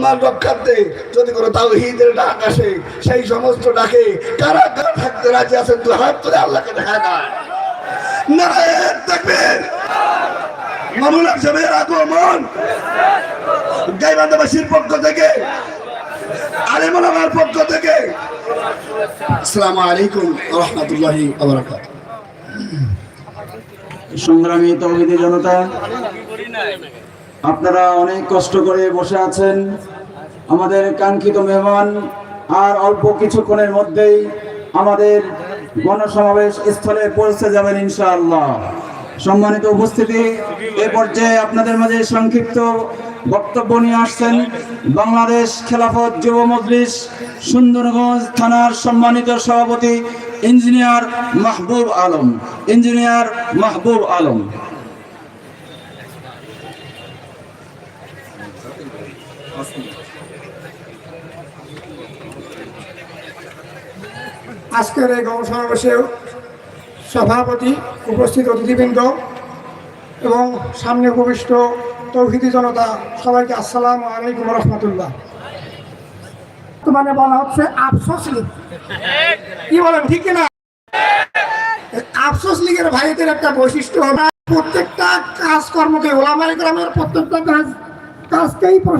সম্মান রক্ষার্থে যদি কোনো তাও হিদের ডাক আসে, সেই সমস্ত ডাকে কারা কারা থাকতে রাজি আছেন? তুই হাত তুলে আল্লাহকে দেখা পক্ষ থেকে পক্ষ থেকে। আলাইকুম রহমতুল্লাহি আবরাকাত সংগ্রামী তৌহিদি জনতা আপনারা অনেক কষ্ট করে বসে আছেন। আমাদের কাঙ্ক্ষিত মেহমান আর অল্প কিছুক্ষণের মধ্যেই আমাদের গণসমাবেশ স্থলে পৌঁছে যাবেন ইনশাআল্লাহ। সম্মানিত উপস্থিতি, এ পর্যায়ে আপনাদের মাঝে সংক্ষিপ্ত বক্তব্য নিয়ে আসছেন বাংলাদেশ খেলাফত যুব মজলিস সুন্দরগঞ্জ থানার সম্মানিত সভাপতি ইঞ্জিনিয়ার মাহবুব আলম। ইঞ্জিনিয়ার মাহবুব আলম। আজকের এই গণসমাবেশে সভাপতি উপস্থিত অতিথিবৃন্দ এবং সামনে উপবিষ্ট তৌহিদি জনতা সবাইকে আসসালামু আলাইকুম রহমতুল্লাহ। মানে বলা হচ্ছে আফসোস লীগ। কি বলেন ঠিক না আফসোস লীগের ভাইদের একটা বৈশিষ্ট্য প্রত্যেকটা কাজকর্মকে ওলামাই গ্রামের প্রত্যেকটা কাজ casquei aí para